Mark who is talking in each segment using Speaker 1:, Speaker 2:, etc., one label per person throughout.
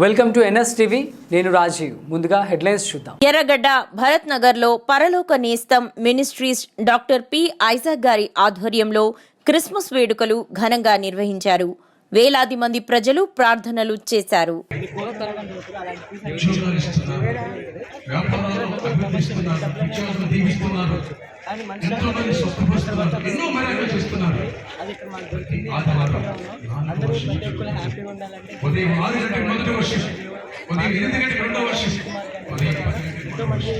Speaker 1: Welcome to NS TV. నేను రాజీవ్. ముందుగా headlines చూద్దాం.
Speaker 2: ఎర్రగడ్డ భరత్ నగర్లో పరలోక నేస్తం మినిస్ట్రీస్ డాక్టర్ పి ఐజాక్ గారి ఆధ్వర్యంలో క్రిస్మస్ వేడుకలు ఘనంగా నిర్వహించారు. వేలాది మంది ప్రజలు ప్రార్థనలు చేశారు.
Speaker 3: ఉద్యోగాలు దీవిస్తున్నారు ఎంతో మంది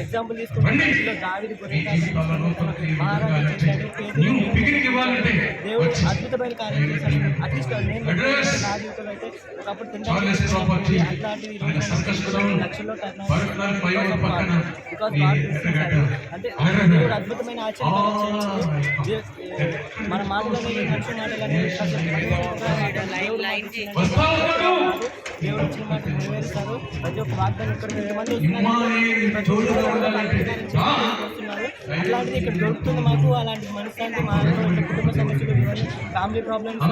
Speaker 4: ఎగ్జాంపుల్ తీసుకుంటే అద్భుతమైన కార్యం చేశాడు. అట్లీస్ట్ నేను. నా జీవితంలో అయితే ఒకప్పుడు
Speaker 3: ప్రాపర్టీ
Speaker 4: అట్లాంటివి
Speaker 3: ఆయన సర్కస్ గ్రౌండ్
Speaker 4: లక్షల్లో బికాస్ అంటే. దేవుడు అద్భుతమైన ఆశ్చర్యం మన మాటలని మనిషి మాటలని దేవుడు ఇచ్చిన మాట నెరవేరుస్తారు. ప్రతి ఒక్క వాగ్దానం ఇక్కడ. వస్తున్నారు. అట్లాంటిది ఇక్కడ దొరుకుతుంది మాకు. అలాంటి మనశ్శాంతి మా కుటుంబ ఇవన్నీ family problems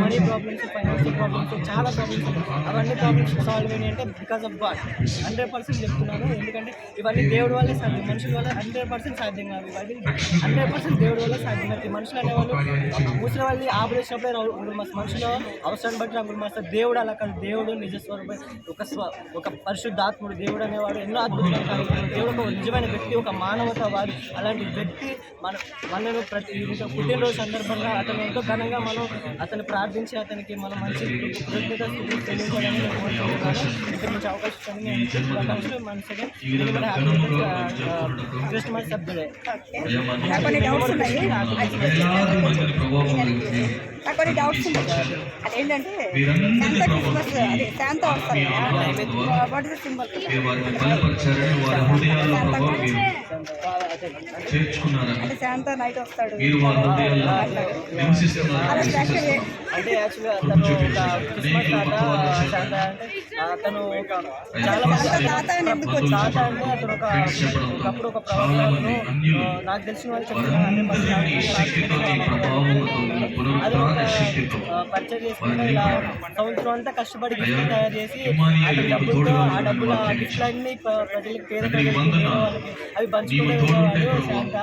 Speaker 4: money problems financial problems చాలా ప్రాబ్లమ్స్ అవన్నీ ప్రాబ్లమ్స్ సాల్వ్ అయినాయి అంటే because of God hundred percent చెప్తున్నాను. ఎందుకంటే ఇవన్నీ దేవుడి వల్లే సాధ్యం. మనుషుల వల్ల హండ్రెడ్ పర్సెంట్ సాధ్యం కాదు. ఇవన్నీ హండ్రెడ్ పర్సెంట్ దేవుడి వల్ల సాధ్యం. కాదు మనుషులు అనేవాళ్ళు మూసిన వాళ్ళని ఆపరేసినప్పుడే మనుషులు అవసరాన్ని బట్టి రంగులు మాస్తారు దేవుడు అలా కాదు. దేవుడు నిజస్వరూపం ఒక స్వ ఒక పరిశుద్ధాత్ముడు దేవుడు అనేవాడు ఎన్నో చేస్తాడు. దేవుడు ఒక నిజమైన వ్యక్తి ఒక మానవతావాది. అలాంటి వ్యక్తి మన మనను ప్రతి పుట్టినరోజు సందర్భంగా అతను ఎంతో ఘనంగా మనం అతను ప్రార్థించి అతనికి మనం మంచి కృతజ్ఞత తెలియజేయాలని ఇక్కడ నుంచి అవకాశం క్రిస్మస్ సభ్యుడే
Speaker 5: కొన్ని డౌట్స్ ఉన్నాయి.
Speaker 3: వేలాది మందిని ప్రభావం కలిగి
Speaker 5: నాకు కొన్ని డౌట్స్ ఉన్నాయి. అదేంటంటే
Speaker 3: వీరందరినీ
Speaker 5: శాంతా
Speaker 3: ప్రభావం
Speaker 5: క్రిస్మస్ అదే శాంతా వస్తారు కదా. వాట్ ఇస్ సింబల్
Speaker 3: మీరు చేర్చుకున్నారని
Speaker 5: శాంతా నైట్ వస్తాడు.
Speaker 3: మీరు వారి హృదయాల్లో
Speaker 5: అలా
Speaker 3: నివసిస్తున్నారు
Speaker 4: అంటే యాక్చువల్గా అతను ఒక క్రిస్మస్ తాత శాంతా అంటే అతను ఒక చాలా మంది
Speaker 5: తాత
Speaker 4: అంటే అతను ఒక ఒకప్పుడు ఒక ఆ, నాకు తెలిసిన వాళ్ళు చెప్తున్నారు అంటే మరి
Speaker 3: నీ శక్తితో నీ ప్రభావంతో నీ పునరుద్ధాన శక్తితో
Speaker 4: పర్చేజ్ చేసుకుంటే ఇలా సంవత్సరం అంతా కష్టపడి గిఫ్ట్ తయారు చేసి ఆ డబ్బులతో
Speaker 3: తోడుగా
Speaker 4: ఆ డబ్బులు ఆ. గిఫ్ట్లన్నీ ప్రజలకు పేద ప్రజలకి అవి పంచుకునే
Speaker 3: ప్రభు
Speaker 4: శాంత.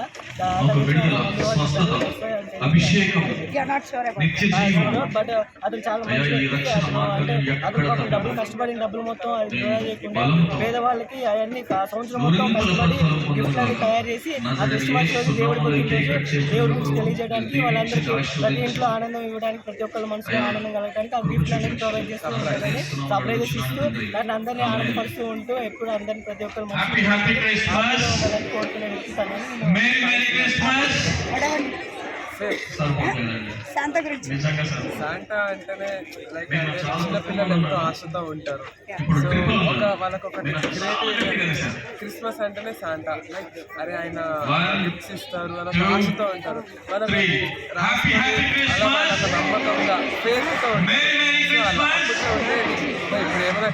Speaker 3: అభిషేకం నిత్య జీవం
Speaker 4: బట్ అతను చాలా మంచి అంటే అతను. డబ్బులు కష్టపడిన డబ్బులు మొత్తం వృధా చేయకుండా పేదవాళ్ళకి అవన్నీ సంవత్సరం మొత్తం కష్టపడి
Speaker 3: పత్రాలు
Speaker 4: గిఫ్ట్ అన్ని
Speaker 3: పొందుతారు.
Speaker 4: తయారు చేసి ఆ క్రిస్మస్ రోజు దేవుడి గురించి దేవుడి గురించి తెలియజేయడానికి వాళ్ళందరికీ ప్రతి ఇంట్లో ఆనందం ఇవ్వడానికి ప్రతి ఒక్కరి మనసులో ఆనందం కలగడానికి ఆ గిఫ్ట్ అనేది ప్రొవైడ్ చేస్తూ ఉంటారని సర్ప్రైజెస్ ఇస్తూ దాన్ని అందరినీ ఆనందపరుస్తూ ఉంటూ ఎప్పుడు అందరినీ ప్రతి ఒక్కరు ఉండాలని కోరుకునే వ్యక్తి తనని
Speaker 5: శాంతా గురించి
Speaker 6: శాంటా అంటేనే లైక్ చిన్న పిల్లలు ఎంతో ఆశతో ఉంటారు.
Speaker 3: ఇప్పుడు
Speaker 6: సో ఒక వాళ్ళకి ఒక. క్రిస్మస్ అంటేనే శాంటా లైక్ అరే ఆయన గిఫ్ట్స్ ఇస్తారు అలా
Speaker 3: two,
Speaker 6: ఆశతో ఉంటారు. వాళ్ళకి
Speaker 3: three. Happy, happy
Speaker 6: అలా వాళ్ళకి
Speaker 3: Christmas.
Speaker 6: నమ్మకంగా ఫేస్తో
Speaker 3: Merry, Merry
Speaker 6: ఉంటారు అలా
Speaker 3: Christmas.
Speaker 6: అప్పట్లో ఉండేది. ఇప్పుడు ఏమైనా